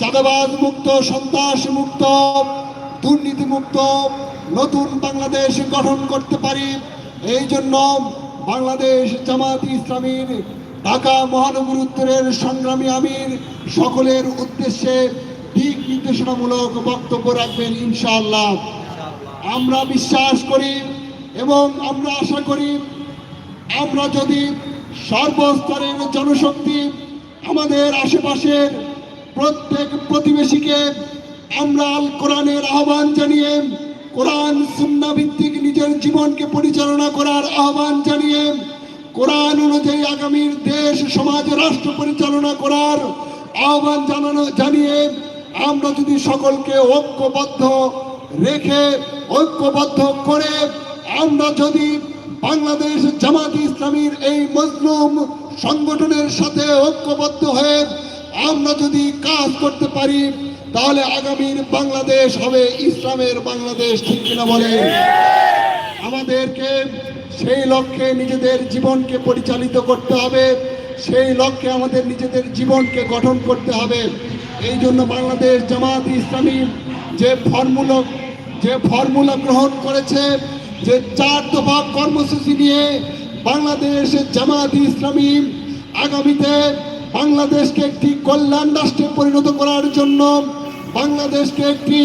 চাঁদাবাজ মুক্ত, সন্ত্রাস মুক্ত দুর্নীতি মুক্ত নতুন বাংলাদেশ গঠন করতে পারি। এই জন্য বাংলাদেশ জামাত ইসলামীর, ঢাকা মহানগর উত্তরের সংগ্রামী আমির সকলের উদ্দেশ্যে দিক নির্দেশনামূলক বক্তব্য রাখবেন ইনশাআল্লাহ। আমরা বিশ্বাস করি এবং আমরা আশা করি আমরা যদি সর্বস্তরের জনশক্তি আমাদের আশেপাশের প্রত্যেক প্রতিবেশীকে আমরা আল কোরআনের আহ্বান জানিয়ে, কোরআন সুন্না ভিত্তিক নিজের জীবনকে পরিচালনা করার আহ্বান জানিয়ে, কোরআন অনুযায়ী আগামীর দেশ, সমাজ, রাষ্ট্র পরিচালনা করার আহ্বান জানানো, জানিয়ে আমরা যদি সকলকে ঐক্যবদ্ধ রেখে, ঐক্যবদ্ধ করে, আমরা যদি বাংলাদেশ জামাত ইসলামীর এই মজলুম সংগঠনের সাথে ঐক্যবদ্ধ হয়ে আমরা যদি কাজ করতে পারি, তাহলে আগামীর বাংলাদেশ হবে ইসলামের বাংলাদেশ, ঠিক কিনা বলেন? আমাদেরকে সেই লক্ষ্যে নিজেদের জীবনকে পরিচালিত করতে হবে, সেই লক্ষ্যে আমাদের নিজেদের জীবনকে গঠন করতে হবে। এই জন্য বাংলাদেশ জামাত ইসলামী যে ফর্মুলা যে ফর্মুলা গ্রহণ করেছে, যে চার দফা কর্মসূচি নিয়ে বাংলাদেশ জামাত ইসলামী আগামীতে বাংলাদেশকে একটি কল্যাণ রাষ্ট্রে পরিণত করার জন্য বাংলাদেশকে একটি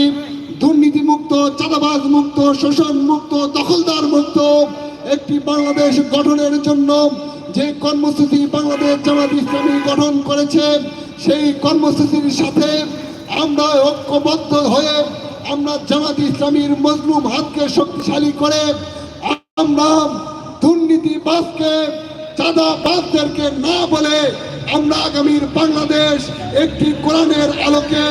দুর্নীতিমুক্ত চাঁদাবাজ মুক্ত শোষণ মুক্ত দখলদার মুক্ত একটি বাংলাদেশ গঠনের জন্য যে কর্মসূচি বাংলাদেশ জামাত ইসলামী গঠন করেছে, সেই কর্মসূচির সাথে আমরা ঐক্যবদ্ধ হয়ে আমরা জামাত ইসলামীর মজলুম হাতকে শক্তিশালী করে আমরা দুর্নীতিবাজকে চাঁদাবাজদেরকে না বলে আমরা আগামীর বাংলাদেশ একটি কোরআনের আলোকে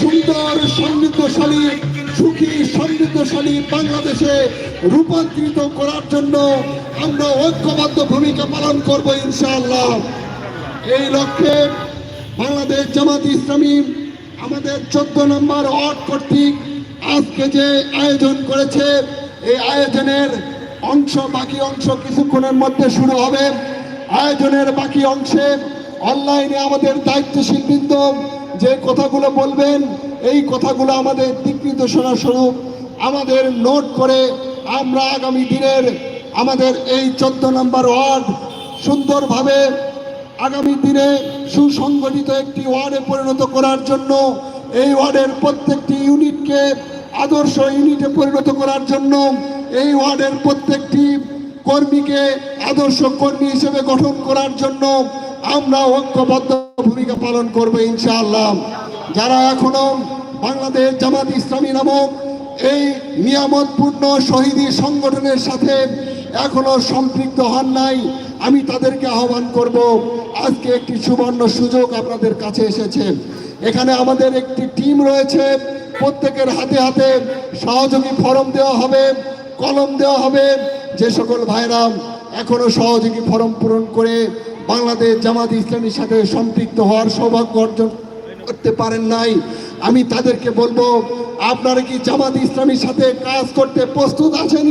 সুন্দর, সমৃদ্ধশালী, সুখী, সমৃদ্ধশালী বাংলাদেশে রূপান্তরিত করার জন্য আমরা ঐক্যবদ্ধ ভূমিকা পালন করব ইনশাআল্লাহ। এই লক্ষ্যে বাংলাদেশ জামাত ইসলামী আমাদের চোদ্দ নম্বর ওয়ার্ড কর্তৃক আজকে যে আয়োজন করেছে, এই আয়োজনের অংশ, বাকি অংশ কিছুক্ষণের মধ্যে শুরু হবে। আয়োজনের বাকি অংশে অনলাইনে আমাদের দায়িত্বশীল বৃন্দ যে কথাগুলো বলবেন, এই কথাগুলো আমাদের দিক নির্দেশনা স্বরূপ আমাদের নোট করে আমরা আগামী দিনের আমাদের এই চোদ্দ নম্বর ওয়ার্ড সুন্দরভাবে আগামী দিনে সুসংগঠিত একটি ওয়ার্ডে পরিণত করার জন্য, এই ওয়ার্ডের প্রত্যেকটি ইউনিটকে আদর্শ ইউনিটে পরিণত করার জন্য, এই ওয়ার্ডের প্রত্যেকটি কর্মীকে আদর্শ কর্মী হিসেবে গঠন করার জন্য আমরা ঐক্যবদ্ধ ভূমিকা পালন করব ইনশাআল্লাহ। যারা এখনও বাংলাদেশ জামাত ইসলামী নামক এই নিয়ামতপূর্ণ শহীদী সংগঠনের সাথে এখনও সম্পৃক্ত হন নাই, আমি তাদেরকে আহ্বান করব, আজকে একটি সুবর্ণ সুযোগ আপনাদের কাছে এসেছে। এখানে আমাদের একটি টিম রয়েছে, প্রত্যেকের হাতে হাতে সহযোগী ফরম দেওয়া হবে, কলম দেওয়া হবে যে সকল ভাইরা এখনও সহযোগী ফরম পূরণ করে বাংলাদেশ জামাত ইসলামীর সাথে সম্পৃক্ত হওয়ার সৌভাগ্য অর্জন করতে পারেন নাই, আমি তাদেরকে বলব, আপনারা কি জামাত ইসলামীর সাথে কাজ করতে প্রস্তুত আছেন?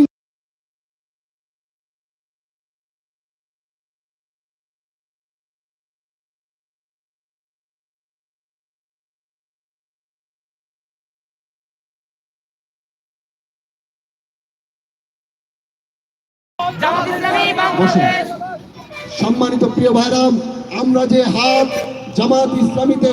সম্মানিত প্রিয় ভাইরাম আমরা যে হাত জামাত ইসলামীতে